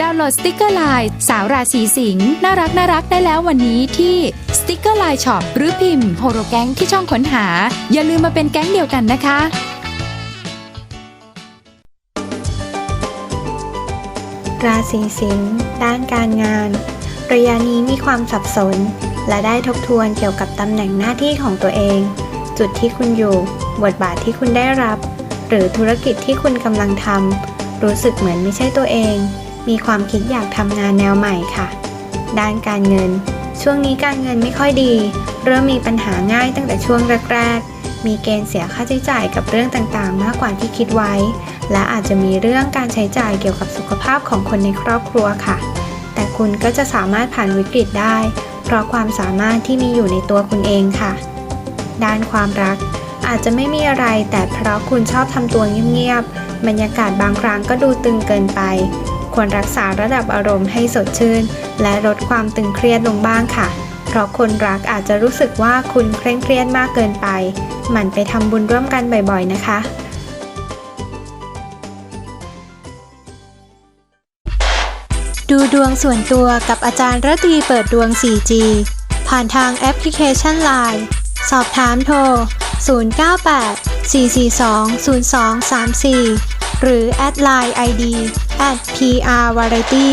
ดาวน์โหลดสติกเกอร์ไลน์สาวราศีสิงห์น่ารักน่ารักได้แล้ววันนี้ที่สติกเกอร์ไลน์ช็อปหรือพิมพ์โฮโรแก๊งที่ช่องค้นหา อย่าลืมมาเป็นแก๊งเดียวกันนะคะ ราศีสิงห์ด้านการงาน ระยะนี้มีความสับสน และได้ทบทวนเกี่ยวกับตำแหน่งหน้าที่ของตัวเอง จุดที่คุณอยู่ บทบาทที่คุณได้รับ หรือธุรกิจที่คุณกำลังทำรู้สึกเหมือนไม่ใช่ตัวเอง มีความคิดอยากทำงานแนวใหม่ค่ะ ด้านการเงิน ช่วงนี้การเงินไม่ค่อยดี เริ่มมีปัญหาง่ายตั้งแต่ช่วงแรกๆ มีเกณฑ์เสียค่าใช้จ่ายกับเรื่องต่างๆ มากกว่าที่คิดไว้ และอาจจะมีเรื่องการใช้จ่ายเกี่ยวกับสุขภาพของคนในครอบครัวค่ะ แต่คุณก็จะสามารถผ่านวิกฤตได้ เพราะความสามารถที่มีอยู่ในตัวคุณเองค่ะ ด้านความรักอาจจะไม่มีอะไรแต่เพราะคุณชอบทำตัวเงียบๆ บรรยากาศบางครั้งก็ดูตึงเกินไป ควรรักษาระดับอารมณ์ให้สดชื่น และลดความตึงเครียดลงบ้างค่ะ เพราะคนรักอาจจะรู้สึกว่าคุณเคร่งเครียดมากเกินไป หมั่นไปทำบุญร่วมกันบ่อยๆ นะคะดูดวงส่วนตัวกับอาจารย์ระตีเปิดดวง 4G ผ่านทางแอปพลิเคชัน Line สอบถามโทร 098 442 0234 หรือแอดไลน์ ID at PR Variety